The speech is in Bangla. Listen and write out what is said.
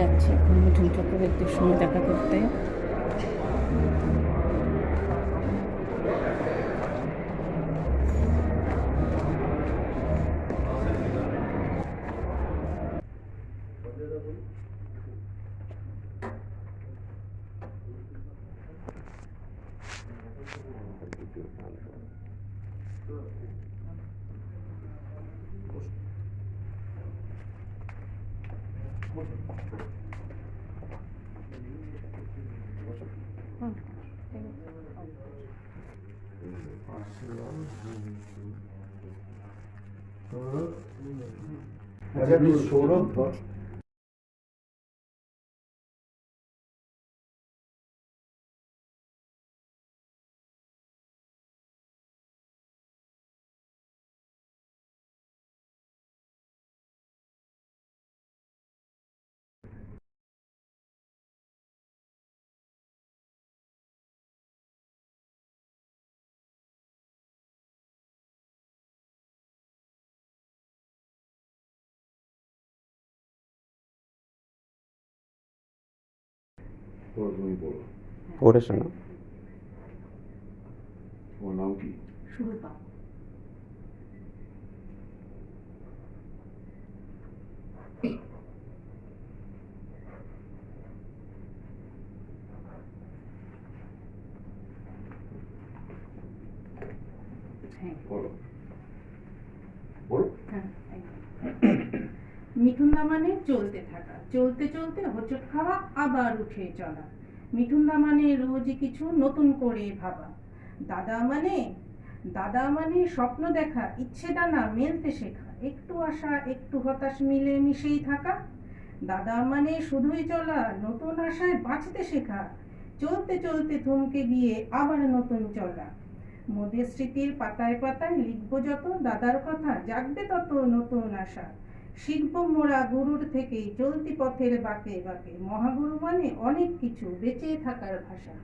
যাচ্ছি এখন মিঠুন চক্রবর্তীর সঙ্গে দেখা করতে। আচ্ছা Evet, bir sorun var. তুমি বলো পড়েছো না তোমার নাম কি সুরূপা হ্যাঁ বলো বলো হ্যাঁ, মিঠুনদা মানে চলতে থাকা, চলতে চলতে হোঁচট খাওয়া আবার উঠে চলা। মিঠুনদা মানে রোজই কিছু নতুন করে ভাবা। দাদা মানে দাদা মানে স্বপ্ন দেখা, ইচ্ছে ডানা মেলতে শেখা। একটু আশা, একটু হতাশ মিলে মিশেই থাকা। দাদা মানে শুধুই চলা, নতুন আশায় বাঁচতে শেখা। চলতে চলতে থমকে গিয়ে আবার নতুন চলা। মোদের স্মৃতির পাতায় পাতায় লিখব যত, দাদার কথা জাগবে তত নতুন আশা। শিখব মোড়া গুরুর থেকেই চলতি পথের বাঁকে বাঁকে। মহাগুরু মানে অনেক কিছু, বেঁচে থাকার ভাষা।